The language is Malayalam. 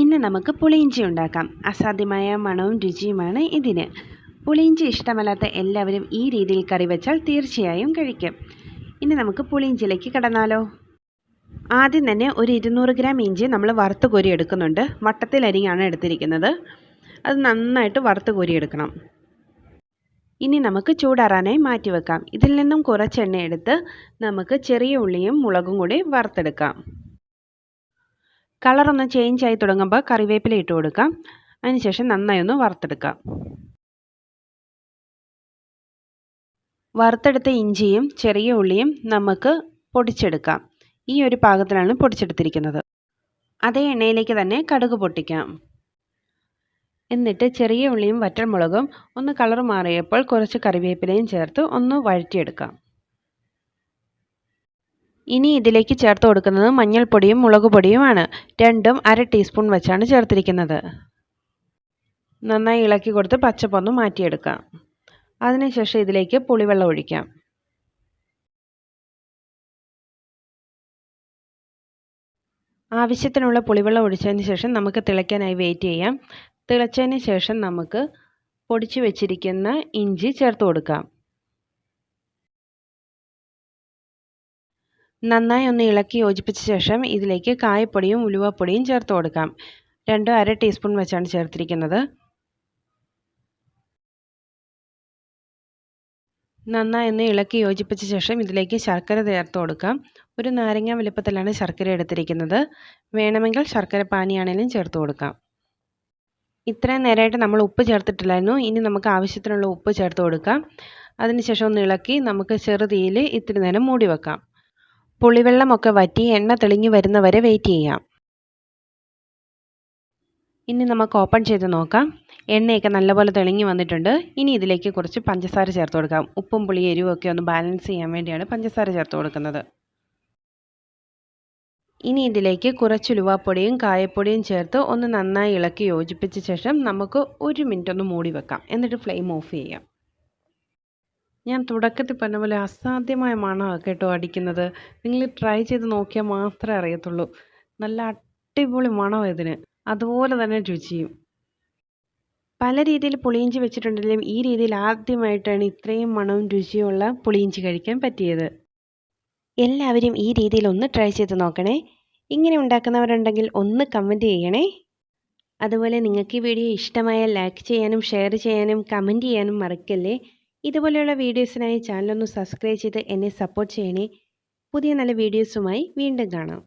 ഇന്ന് നമുക്ക് പുളിയിഞ്ചി ഉണ്ടാക്കാം. അസാധ്യമായ മണവും രുചിയുമാണ് ഇതിന്. പുളിയിഞ്ചി ഇഷ്ടമല്ലാത്ത എല്ലാവരും ഈ രീതിയിൽ കറി വെച്ചാൽ തീർച്ചയായും കഴിക്കും. ഇനി നമുക്ക് പുളിയിഞ്ചിയിലേക്ക് കടന്നാലോ? ആദ്യം തന്നെ ഒരു ഇരുന്നൂറ് ഗ്രാം ഇഞ്ചി നമ്മൾ വറുത്ത് കോരി എടുക്കുന്നുണ്ട്. വട്ടത്തിലരിങ്ങാണ് എടുത്തിരിക്കുന്നത്. അത് നന്നായിട്ട് വറുത്ത് കോരി എടുക്കണം. ഇനി നമുക്ക് ചൂടാറാനായി മാറ്റി വെക്കാം ഇതിൽ നിന്നും കുറച്ച് എണ്ണ എടുത്ത് നമുക്ക് ചെറിയ ഉള്ളിയും മുളകും കൂടി വറുത്തെടുക്കാം. കളറൊന്ന് ചേഞ്ച് ആയി തുടങ്ങുമ്പോൾ കറിവേപ്പില ഇട്ട് കൊടുക്കാം. അതിനുശേഷം നന്നായി ഒന്ന് വറുത്തെടുക്കാം. വറുത്തെടുത്ത ഇഞ്ചിയും ചെറിയ ഉള്ളിയും നമുക്ക് പൊടിച്ചെടുക്കാം. ഈ ഒരു പാകത്തിലാണ് പൊടിച്ചെടുത്തിരിക്കുന്നത്. അതേ എണ്ണയിലേക്ക് തന്നെ കടുക് പൊട്ടിക്കാം. എന്നിട്ട് ചെറിയ ഉള്ളിയും വറ്റൽമുളകും ഒന്ന് കളർ മാറിയപ്പോൾ കുറച്ച് കറിവേപ്പിലയും ചേർത്ത് ഒന്ന് വഴറ്റിയെടുക്കാം. ഇനി ഇതിലേക്ക് ചേർത്ത് കൊടുക്കുന്നത് മഞ്ഞൾപ്പൊടിയും മുളക് പൊടിയുമാണ് രണ്ടും അര ടീസ്പൂൺ വെച്ചാണ് ചേർത്തിരിക്കുന്നത്. നന്നായി ഇളക്കി കൊടുത്ത് പച്ചപ്പൊന്ന് മാറ്റിയെടുക്കാം. അതിനുശേഷം ഇതിലേക്ക് പുളിവെള്ളം ഒഴിക്കാം. ആവശ്യത്തിനുള്ള പുളിവെള്ളം ഒഴിച്ചതിന് ശേഷം നമുക്ക് തിളയ്ക്കാനായി വെയിറ്റ് ചെയ്യാം. തിളച്ചതിന് ശേഷം നമുക്ക് പൊടിച്ചു വെച്ചിരിക്കുന്ന ഇഞ്ചി ചേർത്ത് കൊടുക്കാം. നന്നായി ഒന്ന് ഇളക്കി യോജിപ്പിച്ച ശേഷം ഇതിലേക്ക് കായപ്പൊടിയും ഉലുവപ്പൊടിയും ചേർത്ത് കൊടുക്കാം. രണ്ടോ അര ടീസ്പൂൺ വെച്ചാണ് ചേർത്തിരിക്കുന്നത്. നന്നായി ഒന്ന് ഇളക്കി യോജിപ്പിച്ച ശേഷം ഇതിലേക്ക് ശർക്കര ചേർത്ത് കൊടുക്കാം. ഒരു നാരങ്ങ വലുപ്പത്തിലാണ് ശർക്കര എടുത്തിരിക്കുന്നത്. വേണമെങ്കിൽ ശർക്കര പാനിയാണെങ്കിലും ചേർത്ത് കൊടുക്കാം. ഇത്രയും നേരമായിട്ട് നമ്മൾ ഉപ്പ് ചേർത്തിട്ടില്ലായിരുന്നു. ഇനി നമുക്ക് ആവശ്യത്തിനുള്ള ഉപ്പ് ചേർത്ത് കൊടുക്കാം. അതിനുശേഷം ഒന്ന് ഇളക്കി നമുക്ക് ചെറുതീയിൽ ഇത്തിരി നേരം മൂടി വെക്കാം. പുളിവെള്ളമൊക്കെ വറ്റി എണ്ണ തെളിഞ്ഞു വരുന്നവരെ വെയിറ്റ് ചെയ്യാം. ഇനി നമുക്ക് ഓപ്പൺ ചെയ്ത് നോക്കാം. എണ്ണയൊക്കെ നല്ലപോലെ തെളിഞ്ഞു വന്നിട്ടുണ്ട്. ഇനി ഇതിലേക്ക് കുറച്ച് പഞ്ചസാര ചേർത്ത് കൊടുക്കാം. ഉപ്പും പുളി എരിവും ഒക്കെ ഒന്ന് ബാലൻസ് ചെയ്യാൻ വേണ്ടിയാണ് പഞ്ചസാര ചേർത്ത് കൊടുക്കുന്നത്. ഇനി ഇതിലേക്ക് കുറച്ച് ഉലുവാപ്പൊടിയും കായപ്പൊടിയും ചേർത്ത് ഒന്ന് നന്നായി ഇളക്കി യോജിപ്പിച്ച ശേഷം നമുക്ക് ഒരു മിനിറ്റ് ഒന്ന് മൂടി വെക്കാം. എന്നിട്ട് ഫ്ലെയിം ഓഫ് ചെയ്യാം. ഞാൻ തുടക്കത്തിൽ പറഞ്ഞ പോലെ അസാധ്യമായ മണമാണ് കേട്ടോ അടിക്കുന്നത്. നിങ്ങൾ ട്രൈ ചെയ്ത് നോക്കിയാൽ മാത്രമേ അറിയത്തുള്ളൂ. നല്ല അടിപൊളി മണമാണ് ഇതിന്. അതുപോലെ തന്നെ രുചിയും. പല രീതിയിൽ പുളിയിഞ്ചി വെച്ചിട്ടുണ്ടെങ്കിലും ഈ രീതിയിൽ ആദ്യമായിട്ടാണ് ഇത്രയും മണവും രുചിയുമുള്ള പുളിയിഞ്ചി കഴിക്കാൻ പറ്റിയത്. എല്ലാവരും ഈ രീതിയിൽ ഒന്ന് ട്രൈ ചെയ്ത് നോക്കണേ. ഇങ്ങനെ ഉണ്ടാക്കുന്നവരുണ്ടെങ്കിൽ ഒന്ന് കമന്റ് ചെയ്യണേ. അതുപോലെ നിങ്ങൾക്ക് ഈ വീഡിയോ ഇഷ്ടമായ ലൈക്ക് ചെയ്യാനും ഷെയർ ചെയ്യാനും കമന്റ് ചെയ്യാനും മറക്കല്ലേ? ഇതുപോലെയുള്ള വീഡിയോസിനായി ചാനലൊന്ന് സബ്സ്ക്രൈബ് ചെയ്ത് എന്നെ സപ്പോർട്ട് ചെയ്യണേ. പുതിയ നല്ല വീഡിയോസുമായി വീണ്ടും കാണാം.